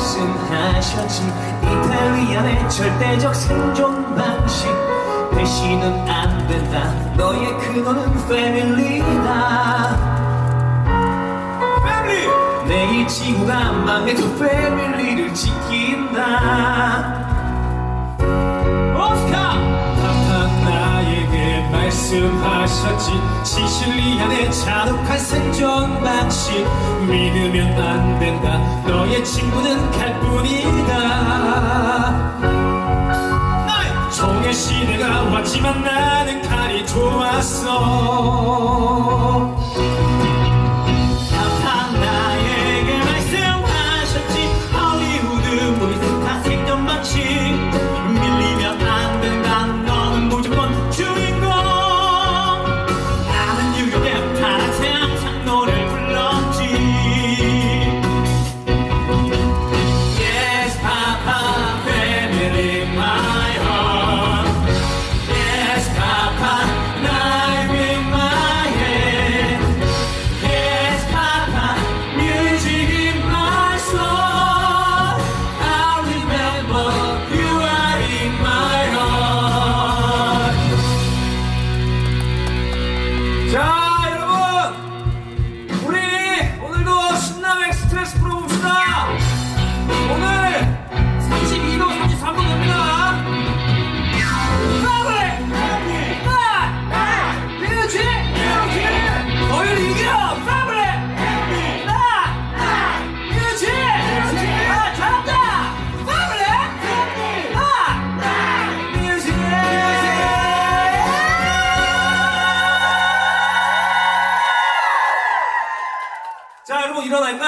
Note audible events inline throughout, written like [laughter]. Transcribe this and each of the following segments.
말씀하셨지. 이탈리안의 절대적 생존 방식. 배신은 안 된다. 너의 근원은 패밀리다. 패밀리 내이 지구가 망해도 패밀리를 지킨다. 말씀하셨지. 시실리안의 잔혹한 생존 방식. 믿으면 안 된다. 너의 친구는 칼뿐이다. 나의 종의 시대가 왔지만 나는 칼이 좋았어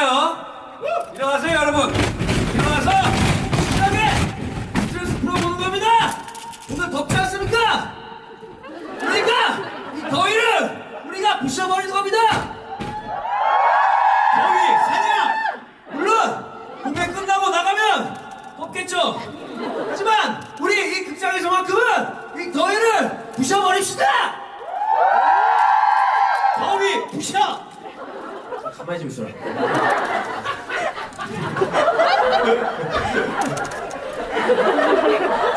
일어날까요? 일어나세요, 여러분. 일어나서 신나게 스트레스 풀어보는 겁니다. 오늘 덥지 않습니까? 그러니까 이 더위를 우리가 부셔버리는 겁니다. 더위 사냥 물론 공연 끝나고 나가면 덥겠죠. 하지만 우리 이 극장에서만큼은 이 더위를 부셔버립시다. 더위 부셔. 가만히 좀 있어라.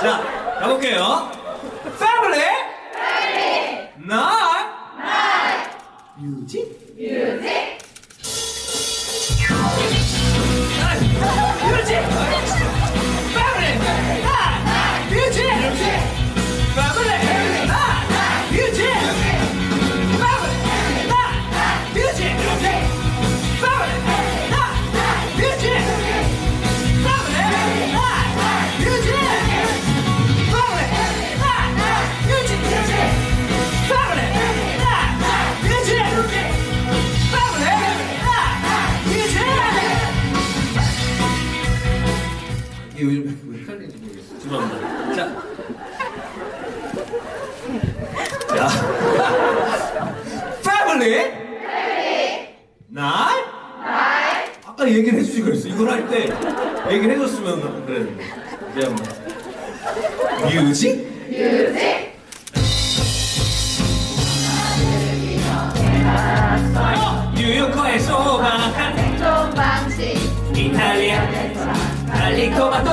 자, 가볼게요. Family. Night. Music. Music. 아까 얘기를 해주지 그랬어. 이걸 할 때 얘기를 해줬으면 그랬는데. 미안합니다. 뮤직. 뮤직. 뉴요커의 소박한 생존 방식 이탈리아 달리토마토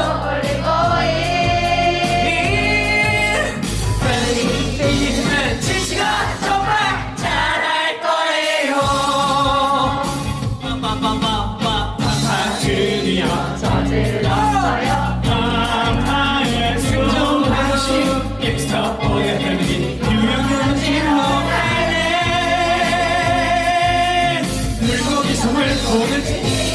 surrender. Hold it.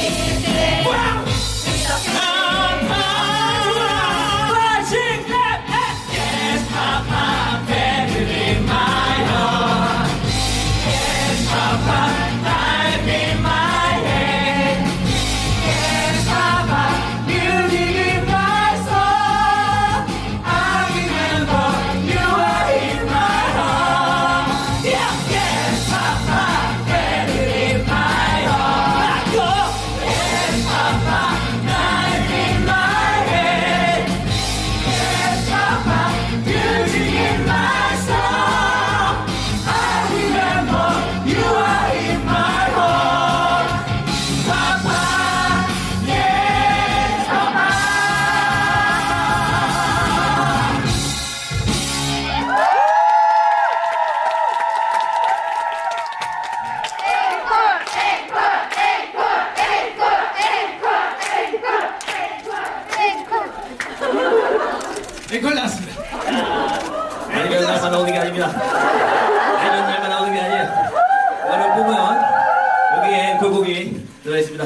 들어있습니다.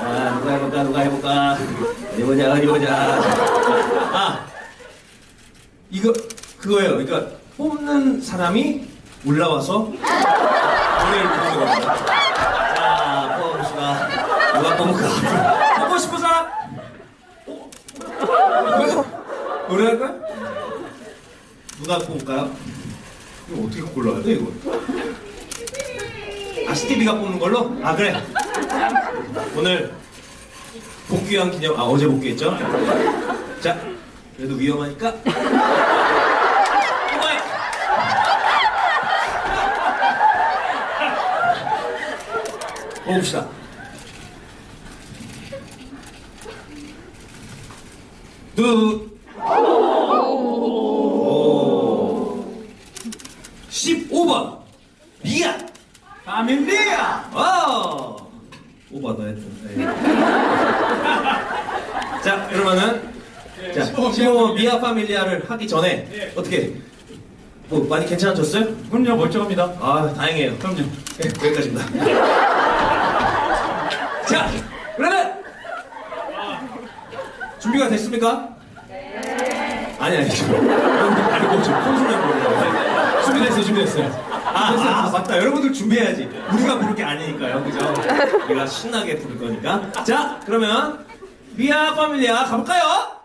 아, 누가 해볼까, 누가 해볼까. 어디 보자, 어디 보자. 아, 이거, 그거예요. 그러니까 뽑는 사람이 올라와서 노래를 부르는 겁니다. 자, 뽑아봅시다. 누가 뽑을까? 뽑고 싶은 사람? 어? 노래- 노래할까요? 누가 뽑을까요? 이거 어떻게 골라야 돼, 이거? 아, 스티비가 뽑는 걸로? 아, 그래. 오늘 복귀한 기념, 아, 어제 복귀했죠? 자, 그래도 위험하니까. 뽑읍시다. 두, 오. 15번. 미야. 파밀리아! 어. 5번 더 했죠. 네. 자, 그러면은. 자, 15번 미아 파밀리아를 하기 전에. 네. 어떻게. 뭐, 많이 괜찮아졌어요? 그럼요, 멀쩡합니다. 아, 다행이에요. 그럼요. 네, 여기까지입니다. [laughs] 자, 그러면 준비가 됐습니까? 네. 아니 아니 여러분들 알고 지금 콘솔에 보는 준비됐어요, 준비됐어요. 아, 아, 맞다. 여러분들 준비해야지. 우리가 부를 게 아니니까요, 그죠? [laughs] 우리가 신나게 부를 거니까. 자, 그러면 미아 파밀리아 가볼까요?